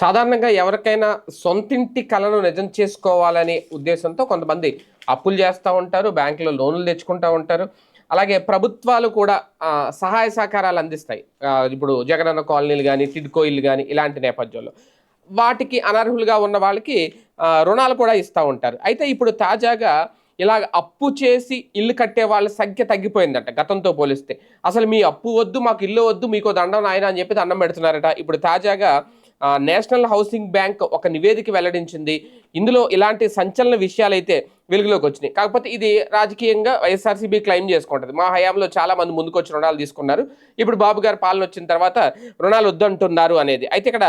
సాధారణంగా ఎవరికైనా సొంతింటి కళను నిజం చేసుకోవాలనే ఉద్దేశంతో కొంతమంది అప్పులు చేస్తూ ఉంటారు బ్యాంకులో లోన్లు తెచ్చుకుంటూ ఉంటారు. అలాగే ప్రభుత్వాలు కూడా సహాయ సహకారాలు అందిస్తాయి. ఇప్పుడు జగనన్న కాలనీలు కానీ టిడ్కో కానీ ఇలాంటి నేపథ్యంలో. వాటికి అనర్హులుగా ఉన్న వాళ్ళకి రుణాలు కూడా ఇస్తూ ఉంటారు. అయితే ఇప్పుడు తాజాగా ఇలా అప్పు చేసి ఇల్లు కట్టే వాళ్ళ సంఖ్య తగ్గిపోయిందంట గతంతో పోలిస్తే. అసలు మీ అప్పు వద్దు మాకు ఇల్లు వద్దు మీకు దండం నాయన అని చెప్పి దండం పెడుతున్నారట. ఇప్పుడు తాజాగా నేషనల్ హౌసింగ్ బ్యాంక్ ఒక నివేదిక వెల్లడించింది. ఇందులో ఇలాంటి సంచలన విషయాలైతే వెలుగులోకి వచ్చినాయి. కాకపోతే ఇది రాజకీయంగా వైఎస్ఆర్సీబీ క్లెయిమ్ చేసుకుంటుంది. మా హయాంలో చాలా మంది ముందుకు వచ్చి రుణాలు తీసుకున్నారు. ఇప్పుడు బాబు గారు పాలన వచ్చిన తర్వాత రుణాలు వద్దంటున్నారు అనేది. అయితే ఇక్కడ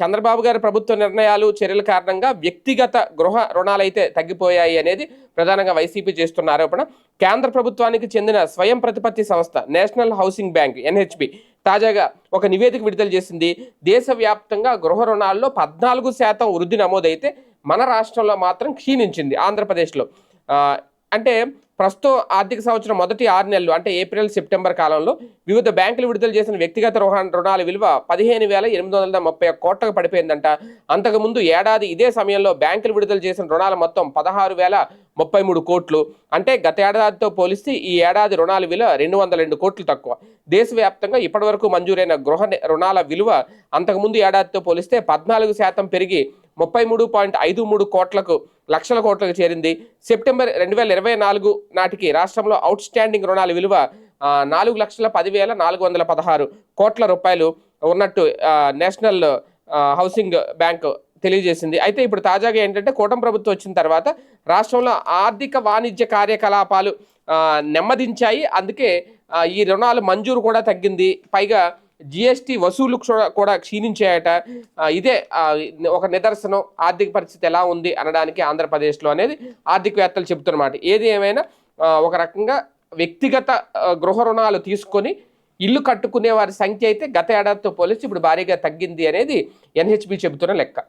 చంద్రబాబు గారి ప్రభుత్వ నిర్ణయాలు చర్యల కారణంగా వ్యక్తిగత గృహ రుణాలు అయితే తగ్గిపోయాయి అనేది ప్రధానంగా వైసీపీ చేస్తున్న ఆరోపణ. కేంద్ర ప్రభుత్వానికి చెందిన స్వయం ప్రతిపత్తి సంస్థ నేషనల్ హౌసింగ్ బ్యాంక్ ఎన్హెచ్బి తాజాగా ఒక నివేదిక విడుదల చేసింది. దేశవ్యాప్తంగా గృహ రుణాల్లో పద్నాలుగు శాతం వృద్ధి నమోదైతే మన రాష్ట్రంలో మాత్రం క్షీణించింది ఆంధ్రప్రదేశ్లో. అంటే ప్రస్తుతం ఆర్థిక సంవత్సరం మొదటి ఆరు నెలలు అంటే ఏప్రిల్ సెప్టెంబర్ కాలంలో వివిధ బ్యాంకులు విడుదల చేసిన వ్యక్తిగత రుణాల విలువ పదిహేను వేల ఎనిమిది వందల ముప్పై కోట్లకు పడిపోయిందంట. అంతకుముందు ఏడాది ఇదే సమయంలో బ్యాంకులు విడుదల చేసిన రుణాల మొత్తం పదహారు వేల ముప్పై మూడు కోట్లు. అంటే గత ఏడాదితో పోలిస్తే ఈ ఏడాది రుణాల విలువ రెండు వందల రెండు కోట్లు తక్కువ. దేశవ్యాప్తంగా ఇప్పటివరకు మంజూరైన గృహ రుణాల విలువ అంతకుముందు ఏడాదితో పోలిస్తే పద్నాలుగు శాతం పెరిగి ముప్పై మూడు పాయింట్ ఐదు మూడు కోట్లకు లక్షల కోట్లకు చేరింది. సెప్టెంబర్ రెండు వేల ఇరవై నాలుగు నాటికి రాష్ట్రంలో అవుట్ స్టాండింగ్ రుణాల విలువ నాలుగు లక్షల పదివేల నాలుగు వందల పదహారు కోట్ల రూపాయలు ఉన్నట్టు నేషనల్ హౌసింగ్ బ్యాంక్ తెలియజేసింది. అయితే ఇప్పుడు తాజాగా ఏంటంటే కూటమి ప్రభుత్వం వచ్చిన తర్వాత రాష్ట్రంలో ఆర్థిక వాణిజ్య కార్యకలాపాలు నెమ్మదించాయి. అందుకే ఈ రుణాలు మంజూరు కూడా తగ్గింది. పైగా జిఎస్టీ వసూలు కూడా- కూడా క్షీణించాయట. ఇదే ఒక నిదర్శనం. ఆర్థిక పరిస్థితి ఎలా ఉంది అనడానికి ఆంధ్రప్రదేశ్లో అనేది ఆర్థికవేత్తలు చెబుతున్నమాట. ఏది ఏమైనా ఒక రకంగా వ్యక్తిగత గృహ రుణాలు తీసుకొని ఇల్లు కట్టుకునే వారి సంఖ్య అయితే గత ఏడాదితో పోలిస్తే ఇప్పుడు భారీగా తగ్గింది అనేది ఎన్హెచ్బి చెబుతున్న లెక్క.